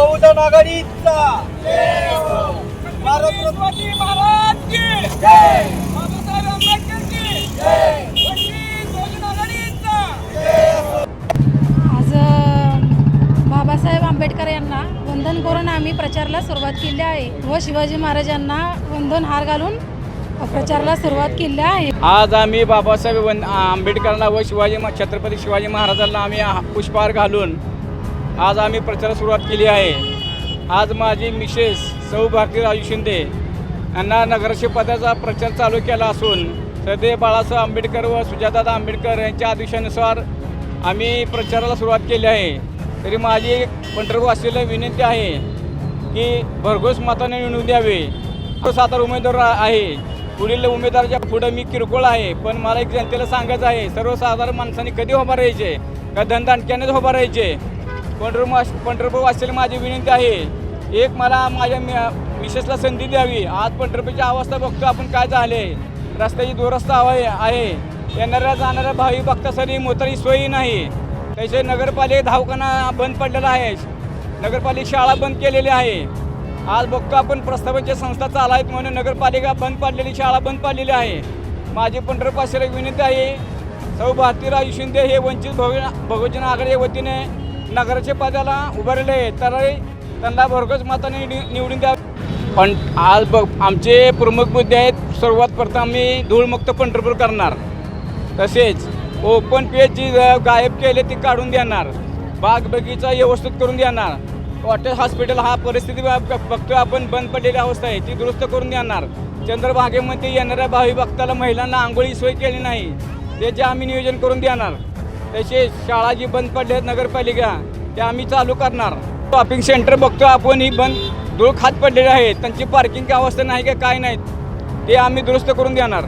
बहुजन आघाडीचा महाराज की बाबासाहेब आंबेडकर की आज बाबासाहेब आंबेडकर यांना वंदन करून आम्ही प्रचाराला सुरुवात केली आहे व शिवाजी महाराजांना वंदन हार घालून प्रचाराला सुरुवात केली आहे. आज आम्ही बाबासाहेब आंबेडकरांना व शिवाजी छत्रपती शिवाजी महाराजांना आम्ही पुष्पहार घालून आज आम्ही प्रचाराला सुरुवात केली आहे. आज माझी मिसेस सौ भारती राजू शिंदे यांना नगरसेपदाचा पदाचा प्रचार चालू केला असून सदैव बाळासाहेब आंबेडकर व सुजातादा आंबेडकर यांच्या आदेशानुसार आम्ही प्रचाराला सुरुवात केली आहे. तरी माझी एक पंढरपूरवासीला विनंती आहे की भरघोस मताने निवडून द्यावे. तो सातारा उमेदवार आहे. पुढील उमेदवाराच्या पुढं मी किरकोळ आहे पण मला एक जनतेला सांगायचं आहे सर्वसाधारण माणसांनी कधी उभा राहायचे? का धनदानक्यानेच उभा राहायचे? पंढरपूर पंढरपूर वाचलेली माझी विनंती आहे. एक मला माझ्या मि- मिसेसला संधी द्यावी. आज पंढरपूरची अवस्था बघतो आपण काय झाले रस्त्याची दुरस्ता हवा आहे. येणाऱ्या जाणाऱ्या भावी भक्तासाठी मोतारी सोयी नाही. त्याचे नगरपालिका धावखाना बंद पडलेला आहे. नगरपालिका शाळा बंद केलेली आहे. आज बघतो आपण प्रस्तावांच्या संस्था चालायत म्हणून नगरपालिका बंद पडलेली शाळा बंद पडलेली आहे. माझी पंढरपाशी विनंती आहे. सौ भारतीराव शिंदे हे वंचित बहुजन बहुजन आघाडी वतीने नगराच्या पदाला उभारले तर त्यांना भरघोस मताने नि- निवडून द्या. पण आज बघ आमचे प्रमुख मुद्दे आहेत सर्वात प्रथम आम्ही धूळमुक्त पंढरपूर करणार. तसेच ओपन पेज जी गायब केले ती काढून देणार. बाग बगीचा व्यवस्थित करून देणार. हॉटेल हॉस्पिटल हा परिस्थिती ब- आपण बंद पडलेली अवस्था आहे ती दुरुस्त करून देणार. चंद्रभागेमध्ये येणाऱ्या भावी भक्ताला महिलांना आंघोळी सोय केली नाही त्याचे आम्ही नियोजन करून देणार. तसेच शाळा जी बंद पडली आहेत नगरपालिका त्या आम्ही चालू करणार. शॉपिंग सेंटर बघतो आपण ही बंद धूळ खात पडलेली आहे. त्यांची पार्किंग अवस्था नाही का काय नाहीत ते आम्ही दुरुस्त करून देणार.